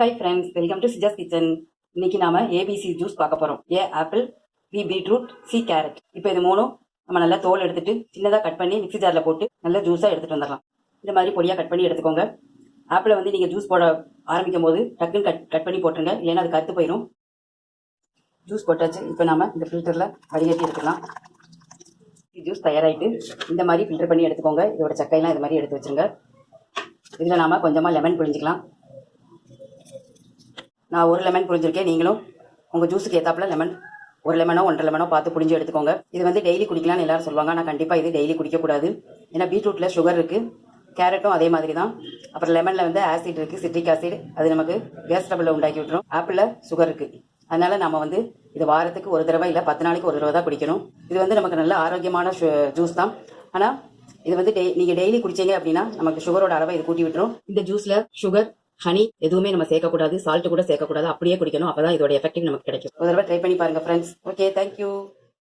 Hi friends welcome to Sija's kitchen இன்னைக்கு நாம ABC juice பார்க்க போறோம். A apple B beetroot C carrot இப்போ இது மூணும் நம்ம நல்லா தோல் எடுத்துட்டு சின்னதாக கட் பண்ணி மிக்ஸி ஜாரில் போட்டு நல்லா ஜூஸாக எடுத்துகிட்டு வந்துடலாம். இந்த மாதிரி பொடியாக கட் பண்ணி எடுத்துக்கோங்க. ஆப்பிளை வந்து நீங்கள் ஜூஸ் போட ஆரம்பிக்கும் போது டக்குன்னு கட் கட் பண்ணி போட்டுருங்க. இல்லைன்னா அது கருத்து போயிடும் ஜூஸ் போட்டாச்சு. இப்போ நாம இந்த ஃபில்டரில் வடிகட்டி எடுத்துக்கலாம். ஜூஸ் தயாராகிட்டு இந்த மாதிரி ஃபில்டர் பண்ணி எடுத்துக்கோங்க. இதோட சக்கையெல்லாம் இது மாதிரி எடுத்து வச்சுருங்க. இதில் நாம கொஞ்சமாக லெமன் புழிஞ்சிக்கலாம். நான் ஒரு லெமன் புரிஞ்சிருக்கேன். நீங்களும் உங்கள் ஜூஸுக்கு ஏற்றாப்புல லெமன் ஒரு லெமனோ ஒன்றரை லெமனோ பார்த்து புரிஞ்சு எடுத்துக்கோங்க. இது வந்து டெய்லி குடிக்கலாம்னு எல்லாரும் சொல்லுவாங்க. ஆனால் கண்டிப்பாக இது டெய்லி குடிக்கக்கூடாது. ஏன்னா பீட்ரூட்டில் சுகர் இருக்குது கேரட்டும் அதே மாதிரி தான் அப்புறம் லெமனில் வந்து ஆசிட் இருக்குது சிட்ரிக் ஆசிட் அது நமக்கு கேஸ் ட்ரபிளை உண்டாக்கி விட்டுரும். ஆப்பிளில் சுகர் இருக்குது அதனால் நம்ம வந்து இது வாரத்துக்கு ஒரு தடவை இல்லை பத்து நாளைக்கு ஒரு தடவை தான் குடிக்கணும். இது வந்து நமக்கு நல்ல ஆரோக்கியமான ஜூஸ் தான். ஆனால் இது வந்து டெய் நீங்கள் டெய்லி குடிச்சீங்க அப்படின்னா நமக்கு சுகரோட அளவை இது கூட்டி விட்டுரும். இந்த ஜூஸில் சுகர் ஹனி எதுவுமே நம்ம சேர்க்கக்கூடாது சால்ட் கூட சேர்க்கக்கூடாது அப்படியே குடிக்கணும் அப்பதான் இதோட எஃபெக்டிவ் நமக்கு கிடைக்கும். ஒரு தடவை ட்ரை பண்ணி பாருங்க ஃப்ரெண்ட்ஸ் ஓகே தேங்க்யூ